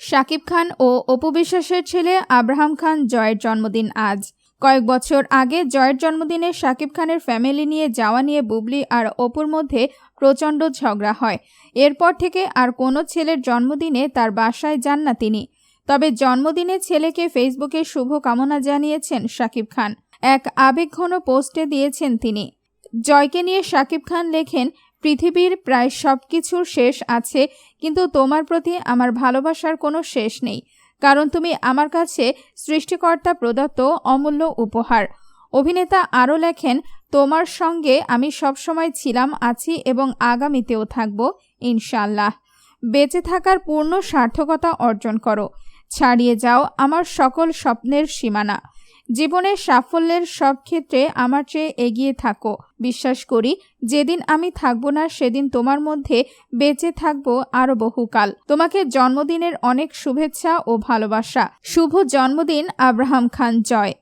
শাকিব খান ও অপু বিশ্বাসের ছেলে আব্রাহাম খান জয়ের জন্মদিন আজ। কয়েক বছর আগে জয়ের জন্মদিনে শাকিব খানের ফ্যামিলি নিয়ে যাওয়া নিয়ে বুবলি আর অপুর মধ্যে প্রচণ্ড ঝগড়া হয়। এরপর থেকে আর কোনো ছেলের জন্মদিনে তার বাসায় যান না তিনি। তবে জন্মদিনে ছেলেকে ফেসবুকে শুভ কামনা জানিয়েছেন শাকিব খান। এক আবেগঘন পোস্টে দিয়েছেন তিনি। জয়কে নিয়ে শাকিব খান লেখেন, পৃথিবীর প্রায় সব কিছুর শেষ আছে, কিন্তু তোমার প্রতি আমার ভালোবাসার কোনো শেষ নেই। কারণ তুমি আমার কাছে সৃষ্টিকর্তা প্রদত্ত অমূল্য উপহার। অভিনেতা আরও লেখেন, তোমার সঙ্গে আমি সবসময় ছিলাম, আছি এবং আগামীতেও থাকব ইনশাল্লাহ বেঁচে থাকার পূর্ণ সার্থকতা অর্জন করো। ছাড়িয়ে যাও আমার সকল স্বপ্নের সীমানা। জীবনের সাফল্যের সব ক্ষেত্রে আমার চেয়ে এগিয়ে থাকো। বিশ্বাস করি, যেদিন আমি থাকব না, সেদিন তোমার মধ্যে বেঁচে থাকব আরও বহুকাল। তোমাকে জন্মদিনের অনেক শুভেচ্ছা ও ভালোবাসা। শুভ জন্মদিন, আব্রাহাম খান, জয়।